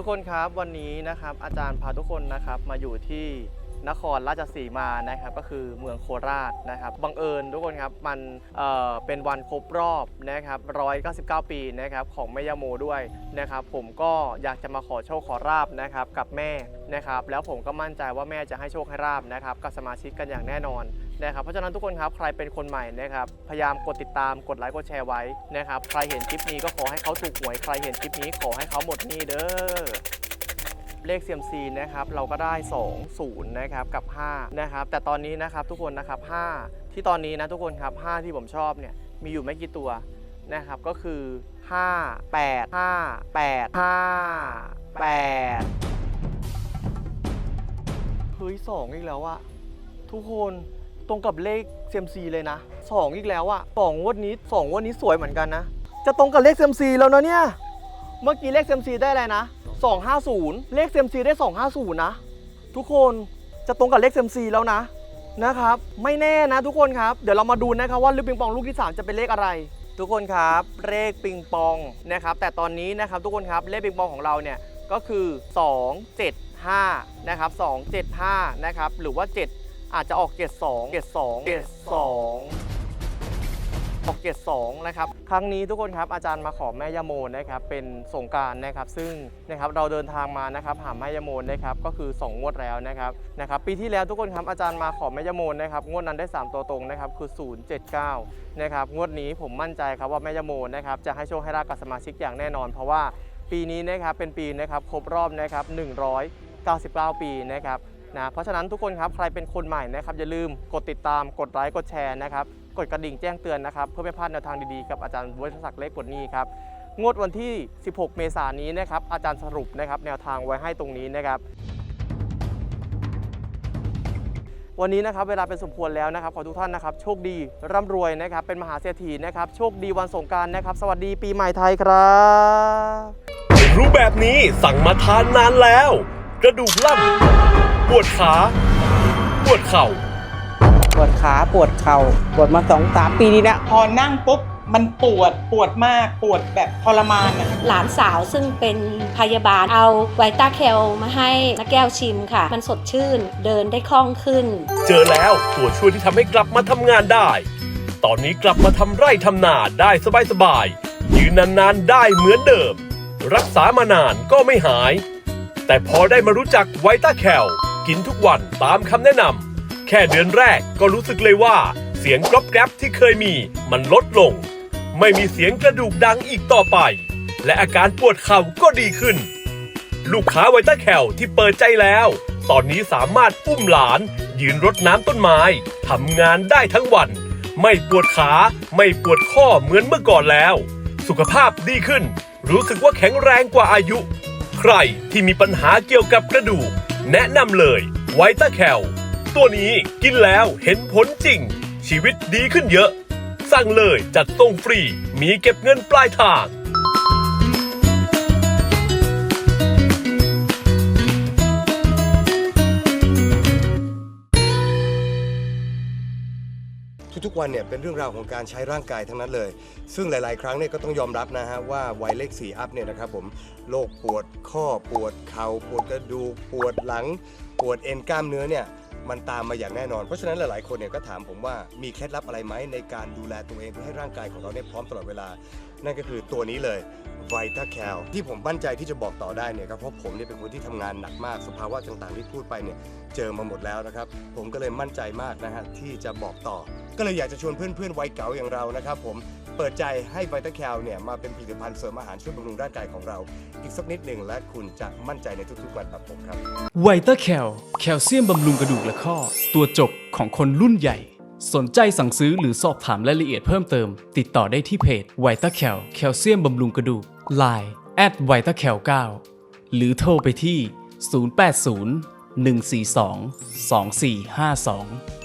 ทุกคนครับวันนี้นะครับอาจารย์พาทุกคนนะครับมาอยู่ที่ นครราชสีมานะครับก็คือเมืองโคราชนะครับบังเอิญทุกคนครับมันเอ่อเป็นวันครบรอบนะครับ199 ปีนะครับของแม่ยาโมด้วยนะครับผมก็อยากจะมาขอโชคขอราบนะครับกับแม่นะครับแล้วผมก็มั่นใจว่าแม่จะให้โชคให้ราบนะครับกับสมาชิกกันอย่างแน่นอนนะครับเพราะฉะนั้นทุกคนครับใครเป็นคนใหม่นะครับพยายามกดติดตามกดไลค์กดแชร์ไว้นะครับใครเห็นคลิปนี้ก็ขอให้เขาถูกหวยใครเห็นคลิปนี้ขอให้เขาหมดหนี้เด้อ เลข CMC นะครับเราก็ได้ 2 0นะครับกับ5นะครับแต่ตอนนี้นะครับทุกคนนะครับ5ที่ตอนนี้นะทุกคนครับ5ที่ผมชอบเนี่ยมีอยู่ไม่กี่ตัวนะครับก็คือ 5 8 5 8 5 8เฮ้ย2อีกแล้วอะทุกคนตรงกับเลข CMC เลยนะ 2 อีกแล้วอะ2งวดนี้ 2งวดนี้สวยเหมือนกันนะ จะตรงกับเลข CMC แล้วนะเนี่ย เมื่อกี้เลข CMC ได้อะไรนะ 250 เลข CMC ได้ 250 นะ ทุกคนจะตรงกับเลข CMC แล้วนะนะครับ ไม่แน่นะทุกคนครับ เดี๋ยวเรามาดูนะครับว่าลูกปิงปองลูกที่ 3 จะเป็นเลขอะไร ทุกคนครับเลขปิงปองนะครับ แต่ตอนนี้นะครับทุกคนครับเลขปิงปองของเราเนี่ยก็คือ 275นะครับ275นะครับหรือว่า 7 อาจจะออก 72 72 72ออ กเกตสองนะครับ ครั้งนี้ทุกคนครับอาจารย์มาขอแม่ยาโมนะครับเป็นสงการนะครับ ซึ่งนะครับเราเดินทางมานะครับหาแม่ยาโมนะครับก็คือ 2 งวดแล้วนะครับนะครับปีที่แล้วทุกคนครับอาจารย์มาขอแม่ยาโมนะครับงวดนั้นได้ 3 ตัวตรงนะครับคือ 079นะครับงวดนี้ผมมั่นใจครับว่าแม่ยาโมนะครับจะให้โชคให้ลากับสมาชิกอย่างแน่นอน เพราะว่าปีนี้นะครับเป็นปีนะครับครบรอบนะครับ199 ปีนะครับ นะเพราะฉะนั้นทุกคนครับใครเป็นคนใหม่นะครับอย่าลืมกดติดตามกดไลค์กดแชร์นะครับกดกระดิ่งแจ้งเตือนนะครับเพื่อไม่พลาดแนวทางดีๆกับอาจารย์วุฒิศักดิ์เล็กกดนี้ครับงวดวันที่ 16 เมษายนนี้นะครับอาจารย์สรุปนะครับแนวทางไว้ให้ตรงนี้นะครับวันนี้นะครับเวลาเป็นสมควรแล้วนะครับขอทุกท่านนะครับโชคดีร่ำรวยนะครับเป็นมหาเศรษฐีนะครับโชคดีวันสงการนะครับ สวัสดีปีใหม่ไทยครับรู้แบบนี้สั่งมาทานนานแล้ว กระดูกล่ำ ปวดขา ปวดเข่า ปวดขาปวดเข่าปวดมาสองสามปีนี้แล้วพอนั่งปุ๊บมันปวดปวดมากปวดแบบทรมานอะหลานสาวซึ่งเป็นพยาบาลเอาไวต้าแคลมาให้นักแก้วชิมค่ะ มันสดชื่นเดินได้คล่องขึ้น เจอแล้วตัวช่วยที่ทำให้กลับมาทำงานได้ ตอนนี้กลับมาทำไร่ทำนาได้สบายๆยืนนานๆได้เหมือนเดิม รักษามานานก็ไม่หาย แต่พอได้มารู้จักไวต้าแคล กินทุกวันตามคำแนะนำแค่เดือนแรกก็รู้สึกเลยว่า เสียงกรอบแกรบที่เคยมีมันลดลง ไม่มีเสียงกระดูกดังอีกต่อไป และอาการปวดเข่าก็ดีขึ้น ลูกค้าไวต้าแคลที่เปิดใจแล้ว ตอนนี้สามารถอุ้มหลาน ยืนรดน้ำต้นไม้ทำงานได้ทั้งวัน ไม่ปวดขาไม่ปวดข้อเหมือนเมื่อก่อนแล้ว สุขภาพดีขึ้น รู้สึกว่าแข็งแรงกว่าอายุ ใครที่มีปัญหาเกี่ยวกับกระดูก แนะนำเลยไวต้าแคลตัวนี้กินแล้วเห็นผลจริง ชีวิตดีขึ้นเยอะ สั่งเลยจัดส่งฟรีมีเก็บเงินปลายทาง ทุกๆวันเนี่ยเป็นเรื่องราวของการใช้ร่างกายทั้งนั้นเลย ซึ่งหลาย ๆ ครั้งเนี่ยก็ต้องยอมรับนะฮะว่าวัยเลข4อัพเนี่ยนะครับผมโรคปวดข้อปวดเข่าปวดกระดูกปวดหลัง ปวดเอ็นกล้ามเนื้อเนี่ยมันตามมาอย่างแน่นอน เพราะฉะนั้นหลายๆ คนเนี่ยก็ถามผมว่ามีเคล็ดลับอะไรไหมในการดูแลตัวเองเพื่อให้ร่างกายของเราเนี่ยพร้อมตลอดเวลา นั่นก็คือตัวนี้เลย Vita Cal ที่ผมมั่นใจที่จะบอกต่อได้เนี่ยก็เพราะผมเนี่ยเป็นคนที่ทำงานหนักมาก สภาวะต่างๆที่พูดไปเนี่ยเจอมาหมดแล้วนะครับ ผมก็เลยมั่นใจมากนะฮะที่จะบอกต่อ ก็เลยอยากจะชวนเพื่อนๆวัยเก๋าอย่างเรานะครับผมเปิดใจให้ Vita Cal เนี่ยมาเป็นผลิตภัณฑ์เสริมอาหารช่วยบำรุงร่างกายของเรา อีกสักนิดหนึ่งและคุณจะมั่นใจในทุกๆวันแบบผมครับไวต้าแคลแคลเซียมบำรุงกระดูกและข้อ ตัวจบของคนรุ่นใหญ่ สนใจสั่งซื้อหรือสอบถามรายละเอียดเพิ่มเติม ติดต่อได้ที่เพจไวต้าแคลแคลเซียมบำรุงกระดูก Line แอดไวต้าแคล9หรือโทรไปที่ 080 142 2452